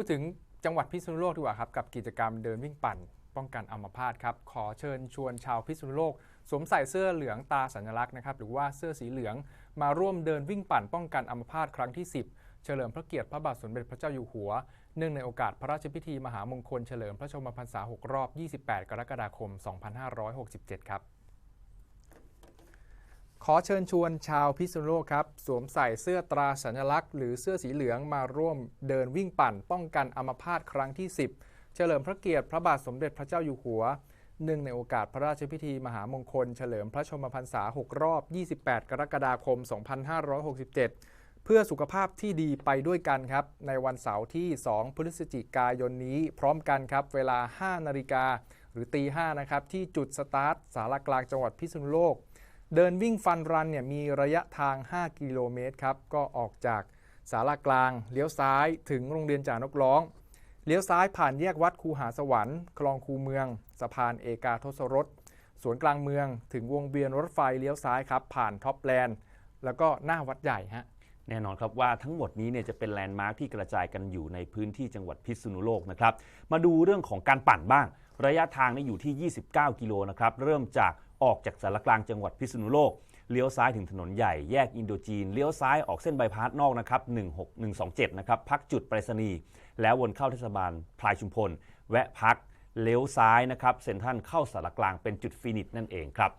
พูดถึงจังหวัดพิษณุโลกดีกว่าครับกับกิจกรรมเดินวิ่งปั่น ป้องกันอัมพาตครับขอเชิญชวนชาวพิษณุโลก สวมใส่เสื้อเหลืองตาสัญลักษณ์นะครับหรือว่าเสื้อสีเหลือง มาร่วมเดินวิ่งปั่น ป้องกันอัมพาตครั้งที่ 10 เฉลิมพระเกียรติพระบาทสมเด็จพระเจ้าอยู่หัว เนื่องในโอกาสพระราชพิธีมหามงคลเฉลิมพระชนมพรรษา 6 รอบ 28 กรกฎาคม 2567 ครับ ขอเชิญชวนชาวพิษณุโลกครับ สวมใส่เสื้อตราสัญลักษณ์หรือเสื้อสีเหลืองมาร่วมเดินวิ่งปั่น ป้องกันอัมพาตครั้งที่ 10 เฉลิมพระเกียรติพระบาทสมเด็จพระเจ้าอยู่หัวเนื่องในโอกาสพระราชพิธีมหามงคล เฉลิมพระชนมพรรษา 6 รอบ 28 กรกฎาคม 2567 เพื่อสุขภาพที่ดีไปด้วยกันครับ ในวันเสาร์ที่ 2 พฤศจิกายนนี้พร้อมกันครับ เวลา 5 นาฬิกาหรือตี5นะครับที่จุดสตาร์ทสารกลางจังหวัดพิษณุโลก เดินวิ่งฟันรันเนี่ยมีระยะทาง 5 กิโลเมตรครับ ก็ออกจากสารากลาง เลี้ยวซ้ายถึงโรงเรียนจ่านกร้อง เลี้ยวซ้ายผ่านแยกวัดคูหาสวรรค์ คลองคูเมือง สะพานเอกาทศรสสวนกลางเมือง ถึงวงเวียนรถไฟเลี้ยวซ้ายครับ ผ่านท็อปแลนด์ แล้วก็หน้าวัดใหญ่ฮะ แน่นอนครับว่าทั้งหมดนี้เนี่ยจะเป็นแลนด์มาร์คที่กระจายกันอยู่ในพื้นที่จังหวัดพิษณุโลกนะครับ มาดูเรื่องของการปั่นบ้าง ระยะทางนี่อยู่ที่ 29 กิโลนะครับ เริ่มจาก ออกจากสารกลางจังหวัดพิษณุโลกเลี้ยวซ้ายถึงถนนใหญ่แยกอินโดจีนเลี้ยวซ้ายออกเส้นบายพาสนอกนะครับ16127นะครับพักจุดไปรษณีย์แล้ววนเข้าเทศบาลพลายชุมพล แวะพักเลี้ยวซ้ายนะครับเซ็นทรัลเข้าสารกลางเป็นจุดฟินิชนั่นเองครับ